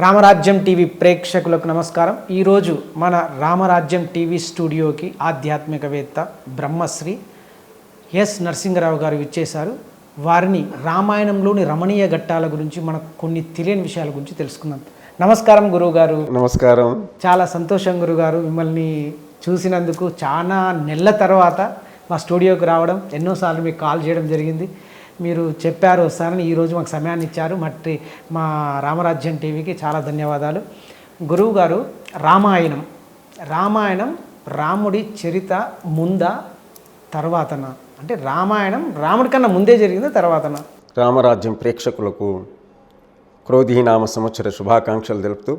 రామరాజ్యం TV ప్రేక్షకులకు నమస్కారం. ఈరోజు మన రామరాజ్యం టీవీ స్టూడియోకి ఆధ్యాత్మికవేత్త బ్రహ్మశ్రీ ఎస్ నరసింహరావు గారు ఇచ్చేశారు వారిని రామాయణంలోని రమణీయ ఘట్టాల గురించి మనకు కొన్ని తెలియని విషయాల గురించి తెలుసుకుందాం. నమస్కారం గురువు గారు నమస్కారం. చాలా సంతోషం గురుగారు మిమ్మల్ని చూసినందుకు. చాలా నెలల తర్వాత మా స్టూడియోకి రావడం ఎన్నోసార్లు మీకు కాల్ చేయడం జరిగింది. మీరు చెప్పారు వస్తారని ఈరోజు మాకు సమయాన్ని ఇచ్చారు. మట్టి మా రామరాజ్యం టీవీకి చాలా ధన్యవాదాలు. గురువు గారు రామాయణం. రామాయణం రాముడి చరిత ముందా తర్వాతనా. అంటే రామాయణం రాముడి కన్నా ముందే జరిగిందా తర్వాతనా. రామరాజ్యం ప్రేక్షకులకు క్రోధీనామ సంవత్సర శుభాకాంక్షలు తెలుపుతూ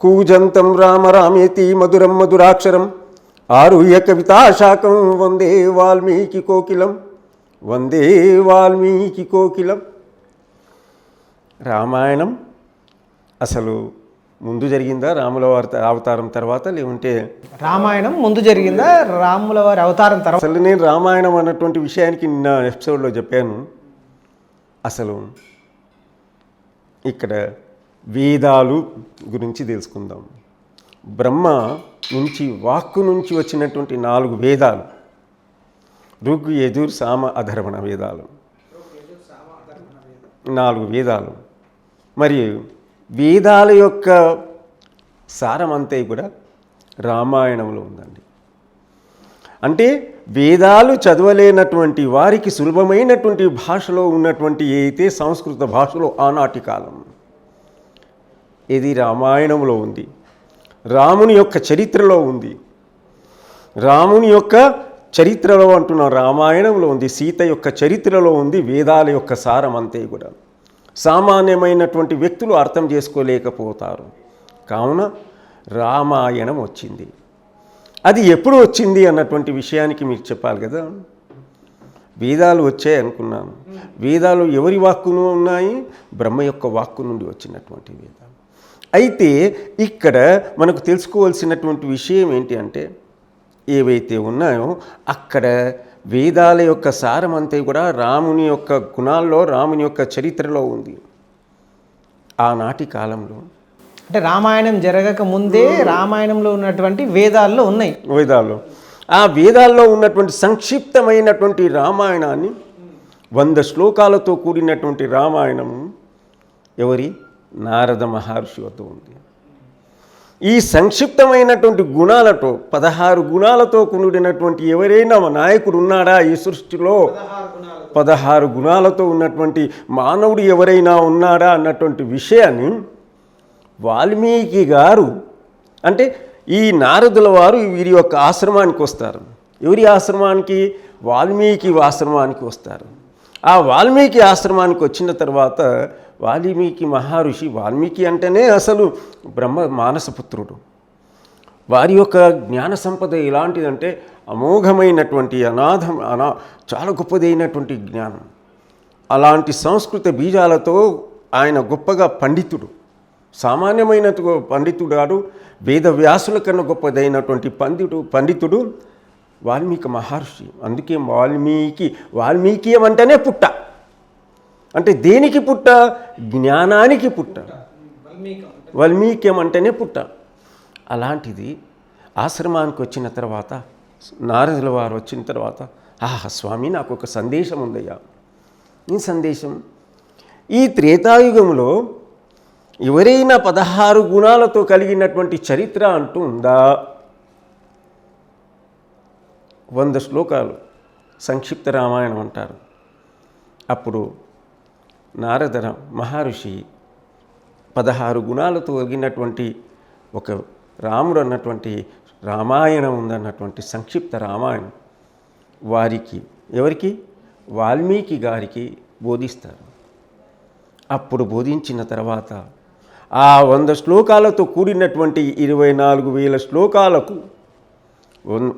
కూజంతం రామరామేతి మధురం మధురాక్షరం ఆరుహ్య కవితాశాకం వందే వాల్మీకి కోకిలం. వందే వాల్మీకి కోకిలం. రామాయణం అసలు ముందు జరిగిందా రాముల వారి అవతారం తర్వాత లేకుంటే? రామాయణం ముందు జరిగిందా? రాముల వారి అవతారం తర్వాత? అసలు నేను రామాయణం అన్నటువంటి విషయానికి నిన్న ఎపిసోడ్లో చెప్పాను. అసలు ఇక్కడ వేదాలు గురించి తెలుసుకుందాం. బ్రహ్మ నుంచి వాక్కు నుంచి వచ్చినటువంటి నాలుగు వేదాలు. ఋగ్ యజుర్ సామ అధర్వణ వేదాలు. నాలుగు వేదాలు. మరి వేదాల యొక్క సారమంతా కూడా రామాయణంలో ఉందండి. అంటే వేదాలు చదవలేనటువంటి వారికి సులభమైనటువంటి భాషలో ఉన్నటువంటి అయితే సంస్కృత భాషలో ఆనాటి కాలం ఇది రామాయణంలో ఉంది రాముని యొక్క చరిత్రలో ఉంది రాముని యొక్క చరిత్రలో అంటున్న. రామాయణంలో ఉంది. సీత యొక్క చరిత్రలో ఉంది. వేదాల యొక్క సారం అంతే కూడా. సామాన్యమైనటువంటి వ్యక్తులు అర్థం చేసుకోలేకపోతారు. కావున రామాయణం వచ్చింది. అది ఎప్పుడు వచ్చింది అన్నటువంటి విషయానికి మీరు చెప్పాలి కదా. వేదాలు వచ్చాయి అనుకున్నాను. వేదాలు ఎవరి వాక్కును ఉన్నాయి? బ్రహ్మ యొక్క వాక్కు నుండి వచ్చినటువంటి వేదాలు. అయితే ఇక్కడ మనకు తెలుసుకోవాల్సినటువంటి విషయం ఏంటి అంటే ఏవైతే ఉన్నాయో అక్కడ వేదాల యొక్క సారం అంతా కూడా రాముని యొక్క గుణాల్లో రాముని యొక్క చరిత్రలో ఉంది. ఆనాటి కాలంలో అంటే రామాయణం జరగక ముందే రామాయణంలో ఉన్నటువంటి వేదాల్లో ఉన్నాయి. వేదాల్లో. ఆ వేదాల్లో ఉన్నటువంటి సంక్షిప్తమైనటువంటి రామాయణాన్ని వంద శ్లోకాలతో కూడినటువంటి రామాయణం ఎవరి? నారద మహర్షి వద్ద ఉంది. ఈ సంక్షిప్తమైనటువంటి గుణాలతో పదహారు గుణాలతో కూడినటువంటి ఎవరైనా నాయకుడు ఉన్నాడా ఈ సృష్టిలో? పదహారు గుణాలతో ఉన్నటువంటి మానవుడు ఎవరైనా ఉన్నాడా అన్నటువంటి విషయాన్ని వాల్మీకి గారు అంటే ఈ నారదుల వారు వీరి యొక్క ఆశ్రమానికి వస్తారు. ఎవరి ఆశ్రమానికి? వాల్మీకి ఆశ్రమానికి వస్తారు. ఆ వాల్మీకి ఆశ్రమానికి వచ్చిన తర్వాత వాల్మీకి మహర్షి వాల్మీకి అంటేనే అసలు బ్రహ్మ మానసపుత్రుడు వారి యొక్క జ్ఞాన సంపద ఎలాంటిదంటే అమోఘమైనటువంటి అనాథం అనా చాలా గొప్పదైనటువంటి జ్ఞానం. అలాంటి సంస్కృత బీజాలతో ఆయన గొప్పగా పండితుడు. సామాన్యమైన పండితుడాడు వేదవ్యాసుల కన్నా గొప్పదైనటువంటి పండితుడు పండితుడు వాల్మీకి మహర్షి. అందుకే వాల్మీకి వాల్మీకి అంటేనే పుట్ట. అంటే దేనికి పుట్ట? జ్ఞానానికి పుట్ట. వాల్మీక్యం అంటేనే పుట్ట. అలాంటిది ఆశ్రమానికి వచ్చిన తర్వాత నారదుల వారు వచ్చిన తర్వాత ఆహా స్వామి నాకు ఒక సందేశం ఉందయ్యా. ఈ సందేశం? ఈ త్రేతాయుగంలో ఎవరైనా పదహారు గుణాలతో కలిగినటువంటి చరిత్ర అంటూ ఉందా? వంద శ్లోకాలు సంక్షిప్త రామాయణం అంటారు. అప్పుడు నారదర మహర్షి పదహారు గుణాలతో కలిగినటువంటి ఒక రాముడు అన్నటువంటి రామాయణం ఉందన్నటువంటి సంక్షిప్త రామాయణం వారికి ఎవరికి? వాల్మీకి గారికి బోధిస్తారు. అప్పుడు బోధించిన తర్వాత ఆ వంద శ్లోకాలతో కూడినటువంటి ఇరవై నాలుగు వేల శ్లోకాలకు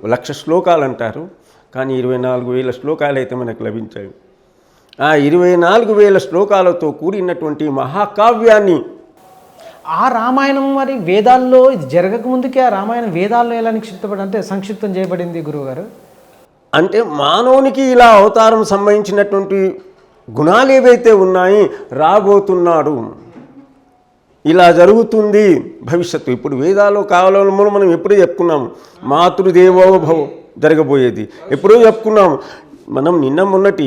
లక్ష శ్లోకాలు అంటారు కానీ ఇరవై నాలుగు వేల శ్లోకాలు అయితే మనకు లభించాయి ఆ ఇరవై నాలుగు వేల శ్లోకాలతో కూడినటువంటి మహాకావ్యాన్ని. ఆ రామాయణం మరి వేదాల్లో ఇది జరగక ముందుకే ఆ రామాయణం వేదాల్లో ఎలా నిక్షిప్తపడి అంటే సంక్షిప్తం చేయబడింది గురువుగారు? అంటే మానవునికి ఇలా అవతారం సంబంధించినటువంటి గుణాలు ఏవైతే ఉన్నాయి రాబోతున్నాడు. ఇలా జరుగుతుంది భవిష్యత్తు. ఇప్పుడు వేదాలు కావాలని మనం ఎప్పుడూ చెప్పుకున్నాం మాతృదేవో భవ జరగబోయేది. ఎప్పుడూ చెప్పుకున్నాం మనం నిన్న మొన్నటి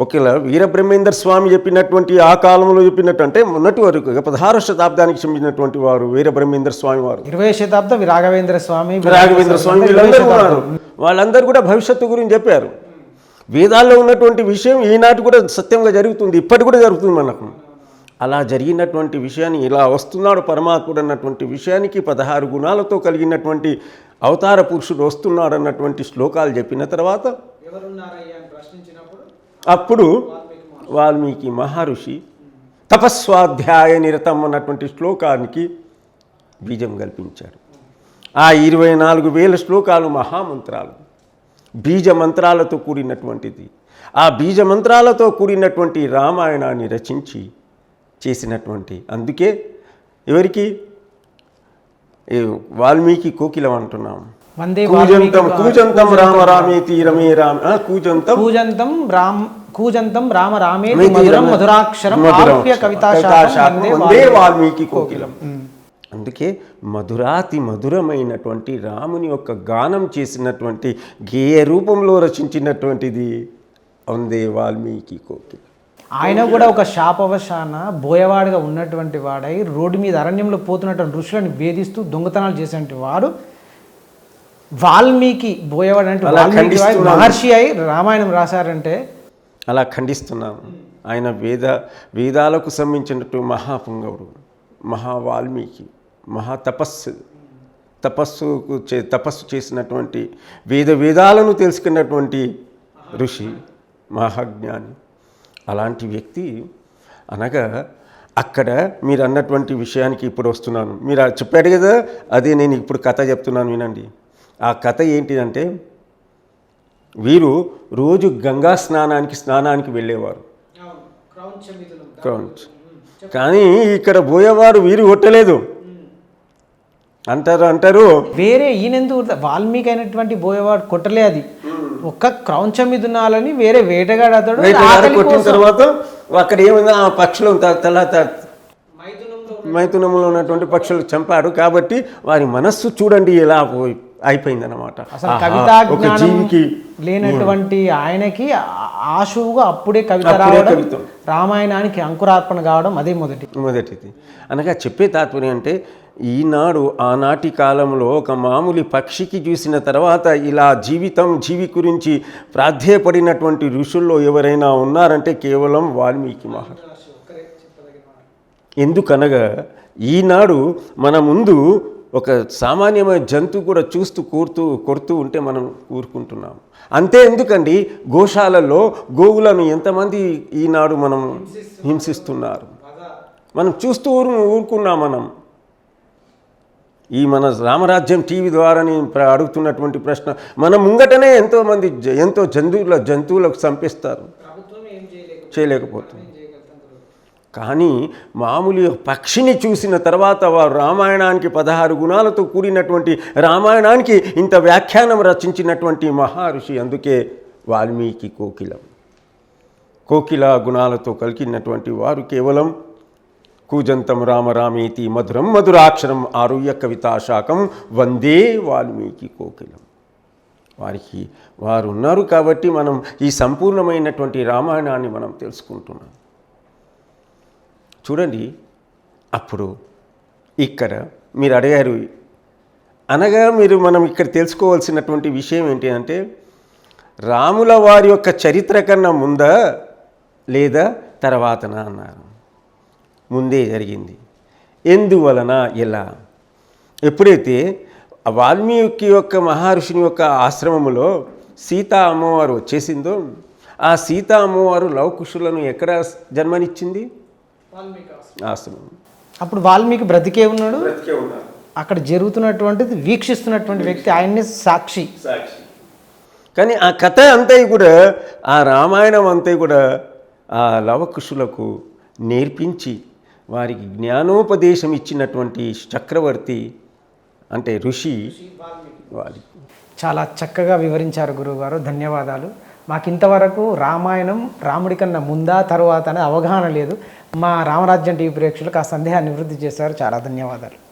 ఒకవేళ వీరబ్రహ్మేందర్ స్వామి చెప్పినటువంటి ఆ కాలంలో చెప్పినట్టు అంటే మొన్నటి వరకు ఇక పదహారవ శతాబ్దానికి చెందినటువంటి వారు వీరబ్రహ్మేందర్ స్వామి వారు. ఇరవై శతాబ్దం రాఘవేంద్ర స్వామి రాఘవేంద్ర స్వామి వీళ్ళందరూ ఉన్నారు. వాళ్ళందరూ కూడా భవిష్యత్తు గురించి చెప్పారు. వేదాల్లో ఉన్నటువంటి విషయం ఈనాటి కూడా సత్యంగా జరుగుతుంది ఇప్పటి కూడా జరుగుతుంది మనకు. అలా జరిగినటువంటి విషయాన్ని ఇలా వస్తున్నాడు పరమాత్ముడు అన్నటువంటి విషయానికి పదహారు గుణాలతో కలిగినటువంటి అవతార పురుషుడు వస్తున్నాడు అన్నటువంటి శ్లోకాలు చెప్పిన తర్వాత అప్పుడు వాల్మీకి మహర్షి. తపస్వాధ్యాయ నిరతం అన్నటువంటి శ్లోకానికి బీజం కల్పించాడు ఆ ఇరవై నాలుగు వేల శ్లోకాలు మహామంత్రాలు. బీజ మంత్రాలతో కూడినటువంటిది. ఆ బీజ మంత్రాలతో కూడినటువంటి రామాయణాన్ని రచించి చేసినటువంటి అందుకే ఎవరికి? వాల్మీకి కోకిలం అంటున్నాం. వందే కూజంతం కూజంతం రామ రామేతి రమే రామ కూజంతం. కూజంతం రామ్ కూజంతం రామ రామే రామేతి మధురం మధురాక్షరం మధురం. ఆప్య కవితా కవితాశాఖం వందే వాల్మీకి కోకిలం. అందుకే మధురాతి మధురమైనటువంటి రాముని యొక్క గానం చేసినటువంటి గేయ రూపంలో రచించినటువంటిది వందే వాల్మీకి కోకిలం. ఆయన కూడా ఒక శాపవశాన బోయవాడిగా ఉన్నటువంటి వాడై రోడ్డు మీద అరణ్యంలో పోతున్నటువంటి ఋషులను వేధిస్తూ దొంగతనాలు చేసినటువంటి వాడు వాల్మీకి బోయవాడు అంటే అలా వాల్మీకి ఖండిస్తున్నాను. మహర్షి అయి రామాయణం రాశారంటే అలా ఖండిస్తున్నాను ఆయన వేద వేదాలకు సంబంధించినట్టు మహాపుంగవుడు మహా వాల్మీకి మహా తపస్సు తపస్సుకు చే తపస్సు చేసినటువంటి వేద వేదాలను తెలుసుకున్నటువంటి ఋషి మహాజ్ఞాని. అలాంటి వ్యక్తి అనగా అక్కడ మీరు అన్నటువంటి విషయానికి ఇప్పుడు వస్తున్నాను. మీరు చెప్పాడు కదా అదే నేను ఇప్పుడు కథ చెప్తున్నాను వినండి. ఆ కథ ఏంటిదంటే వీరు రోజు గంగా స్నానానికి స్నానానికి వెళ్ళేవారు. క్రౌంచ్ కానీ ఇక్కడ పోయేవారు వీరు కొట్టలేదు. అంటారు అంటారు. వేరే ఈయనెందుకు వాల్మీకి అయినటువంటి బోయవాడు కొట్టలే అది. ఒక్క క్రౌంచం మీద ఉన్నాలని వేరే వేటగాడు అతడు కొట్టిన. తర్వాత అక్కడ ఏమైంది? ఆ పక్షులు త- తర్వాత మైథునంలో ఉన్నటువంటి పక్షులు చంపాడు కాబట్టి వారి మనస్సు చూడండి ఎలా పోయి అసలు కవితా ఒక జ్ఞానం జీవికి లేనటువంటి ఆయనకి ఆశువుగా అప్పుడే కవిత రావడం. రామాయణానికి అంకురార్పణ కావడం అదే మొదటి. మొదటిది. అనగా చెప్పే తాత్పర్యం అంటే ఈనాడు ఆనాటి కాలంలో ఒక మామూలు పక్షికి చూసిన తర్వాత ఇలా జీవితం జీవి గురించి ప్రాధేయపడినటువంటి ఋషుల్లో ఎవరైనా ఉన్నారంటే కేవలం వాల్మీకి మహర్షి ఎందుకనగా ఈనాడు మన ముందు ఒక సామాన్యమైన జంతువు కూడా చూస్తూ కూర్తూ కొడుతూ ఉంటే మనం ఊరుకుంటున్నాం. అంతే ఎందుకండి? గోశాలలో గోవులను ఎంతమంది ఈనాడు మనం హింసిస్తున్నారు. మనం చూస్తూ ఊరు ఊరుకున్నాం మనం. ఈ మన రామరాజ్యం టీవీ ద్వారా నేను అడుగుతున్నటువంటి ప్రశ్న. మన ముంగటనే ఎంతోమంది ఎంతో జంతువుల జంతువులకు చంపిస్తారు చేయలేకపోతుంది. కానీ మామూలు పక్షిని చూసిన తర్వాత వారు రామాయణానికి పదహారు గుణాలతో కూడినటువంటి రామాయణానికి ఇంత వ్యాఖ్యానం రచించినటువంటి మహర్షి అందుకే వాల్మీకి కోకిలం. కోకిల గుణాలతో కలిగినటువంటి వారు కేవలం కూజంతం రామరామేతి మధురం మధురాక్షరం ఆరుయ్య కవితాశాఖం వందే వాల్మీకి కోకిలం. వారికి వారు ఉన్నారు కాబట్టి మనం ఈ సంపూర్ణమైనటువంటి రామాయణాన్ని మనం తెలుసుకుంటున్నాం. చూడండి. అప్పుడు ఇక్కడ మీరు అడిగారు అనగా మీరు మనం ఇక్కడ తెలుసుకోవాల్సినటువంటి విషయం ఏంటి అంటే రాముల వారి యొక్క చరిత్ర కన్నా ముందా లేదా తర్వాతనా అన్నారు. ముందే జరిగింది. ఎందువలన ఎలా ఎప్పుడైతే వాల్మీకి యొక్క మహర్షిని యొక్క ఆశ్రమములో సీతా అమ్మవారు వచ్చేసిందో ఆ సీతా అమ్మవారు లవకుశులను ఎక్కడ జన్మనిచ్చింది? ఆశ్రమం. అప్పుడు వాల్మీకి బ్రతికే ఉన్నాడు. అక్కడ జరుగుతున్నటువంటిది వీక్షిస్తున్నటువంటి వ్యక్తి ఆయన్ని సాక్షి. కానీ ఆ కథ అంతా కూడా ఆ రామాయణం అంతా కూడా ఆ లవకుశులకు నేర్పించి వారికి జ్ఞానోపదేశం ఇచ్చినటువంటి చక్రవర్తి అంటే ఋషి వారి. చాలా చక్కగా వివరించారు గురువుగారు. ధన్యవాదాలు. మాకు ఇంతవరకు రామాయణం రాముడి కన్నా ముందా తర్వాత అనేది అవగాహన లేదు. మా రామరాజ్యం టీవీ ప్రేక్షకులకు ఆ సందేహాన్ని నివృత్తి చేశారు. చాలా ధన్యవాదాలు.